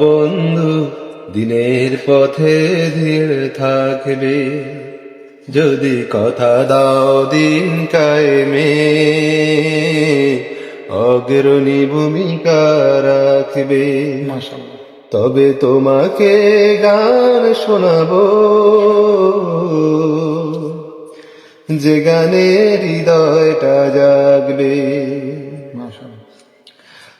বন্ধু দিনের পথে ধীর থাকবে। যদি কথা দাও দিন কায়েমে অগ্রণী ভূমিকা রাখবে। তবে তোমাকে গান শোনাবো। যে গানে হৃদয়টা জাগবে।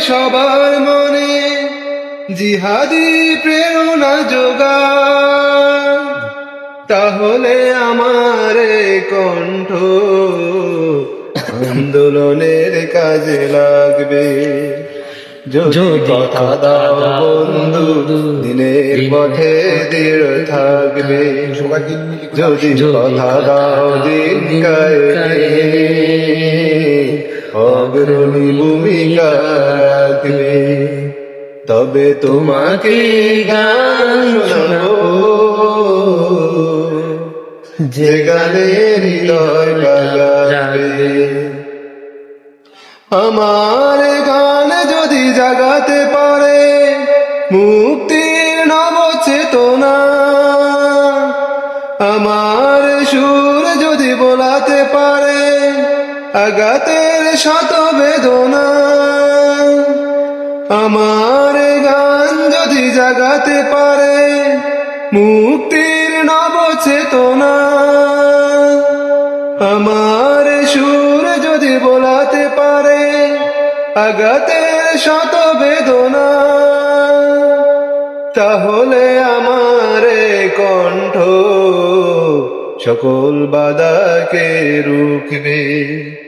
সবার মনে জিহাদি প্রেরণা যোগায়। তাহলে আমার কণ্ঠ আন্দোলনের কাজে লাগবে। যদি কথা দাও বন্ধু দিনের পথে দৃঢ় থাকবে। যদি কথা দাও দিন অগ্রণী ভূমিকা রাখবে তবে তোমাকে গান যে গানে হৃদয় বাজাবে আমার গান যদি জাগাতে পারে, মুক্তির নব চেতনা আমার সুর যদি বলাতে পারে আগাতের শত বেদনা। আমার গান যদি জাগাতে পারে, মুক্তির নব চেতনা আমার সুর যদি বলাতে পারে আগাতের শত বেদনা। তাহলে আমার কণ্ঠ সকল বাদাকে রুখবে।